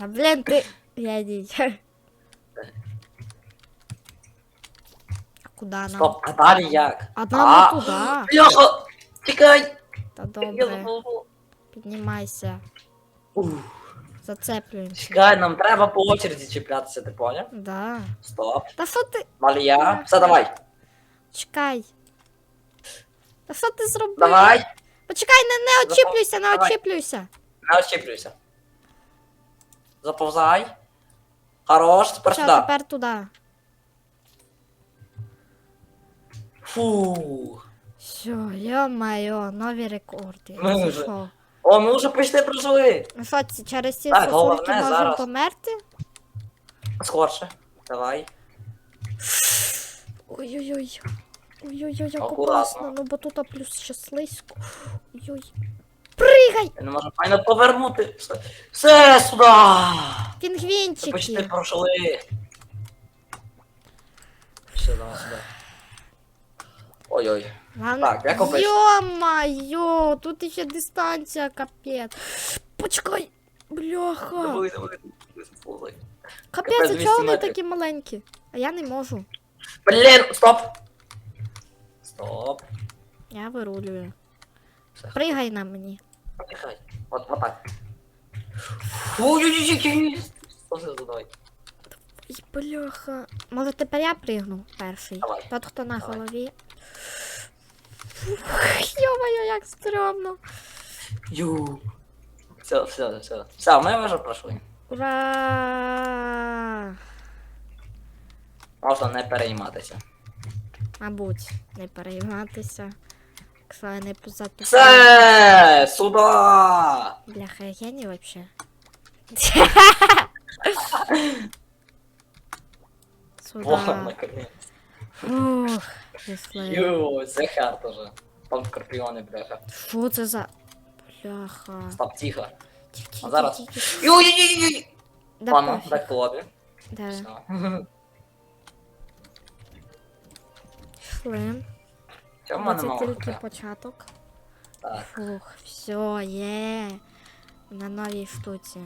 Та блін, ти. Я йдіть. А куди нам? Стоп, а далі як? А нам А. не туди. Бляха! Тікай! Та добре, піднімайся. Зацеплюємося. Чекай, нам треба по очереді чіплятися, ти поняв? Да. Стоп. Та що ти? Далі я. Все, давай. Чекай. Та що ти зробив? Давай. Почекай, не, не очіплюйся, не очіплюйся. Не очіплюйся. Заповзай. Хорош, тепер Що, сюди. тепер туди. Фу. Все, йо-майо, нові рекорди. Ми Це вже- що? О, ми вже почти прожили. Ну що, ці- через ці Так, сосульки головне можемо зараз. померти? Скорше. Давай. Ой-ой-ой. Ой-ой-ой, як Акуратно. опасно, ну бо тут плюс ще слизько. Ой-ой. Пригай! Я не можу файно повернути. Все, Все сюди. Ми почти Пінгвінчики. пройшли. Все, давай сюди. Ой-ой. Так, як обично. Йо-майо, тут ще дистанція, капець. Почекай. Бляха. Давай, давай. Давай. Капець, Капець, а 200 чого вони метрів. такі маленькі? А я не можу. Блін, стоп. Стоп. Я вирулюю. Все. Пригай на мені. Отдыхай. Вот, вот так. Ой-ой-ой, давай. Ой, бляха. Може тепер я пригну перший. Давай. Тот, хто на Давай. голові. Йо-моє, як стрьомно. Ю. Все, все, все. Все, ми вже пройшли. Ура! Можна не перейматися. Мабуть, не перейматися. Якщо я не позатупаю. Все, сюди. Бляха, я геній вообще. О, Сюда. наконец. Ух, пішли. Ю, це хард уже. Там скорпіони, бляха. Що це за... Бляха. Стоп, тихо. Тихо, А зараз. тихо, тихо. Ю-ю-ю-ю. Да Ладно, пофіг. дай лобі. Да. Все. Пішли. В мене Це мало? тільки початок. Так. Фух, все, є. На новій штуці.